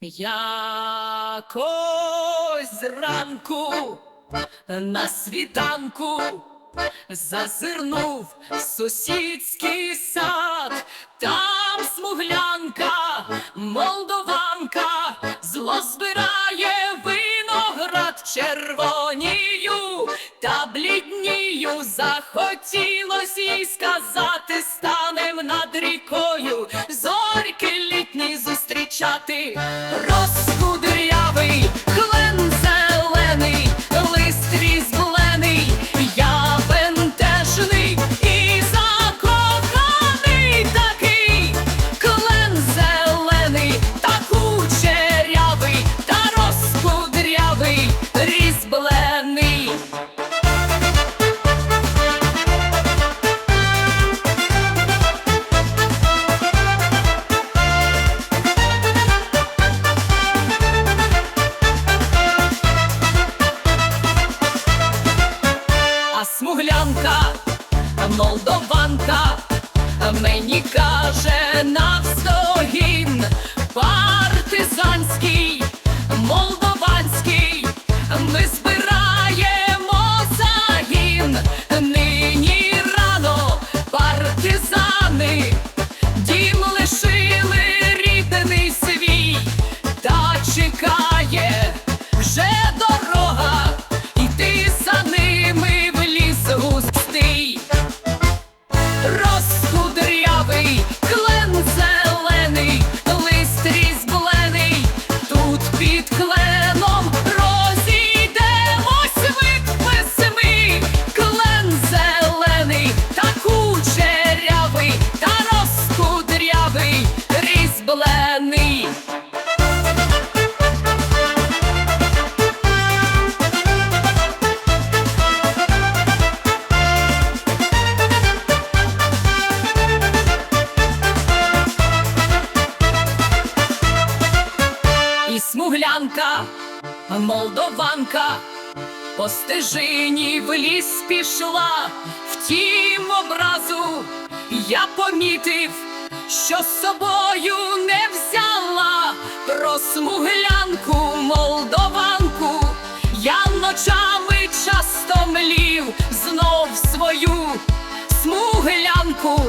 Якось зранку на світанку зазирнув в сусідський сад, там смуглянка, молдованка, зло збирає виноград червонію та бліднію. Захотілось їй сказати, станем над рікою, รอ смуглянка, молдованка, мені каже навздогін смуглянка, молдованка, по стежині в ліс пішла, втім образу я помітив, що з собою не взяла. Про смуглянку, молдованку, я ночами часто млів знов свою смуглянку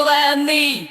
Blendy.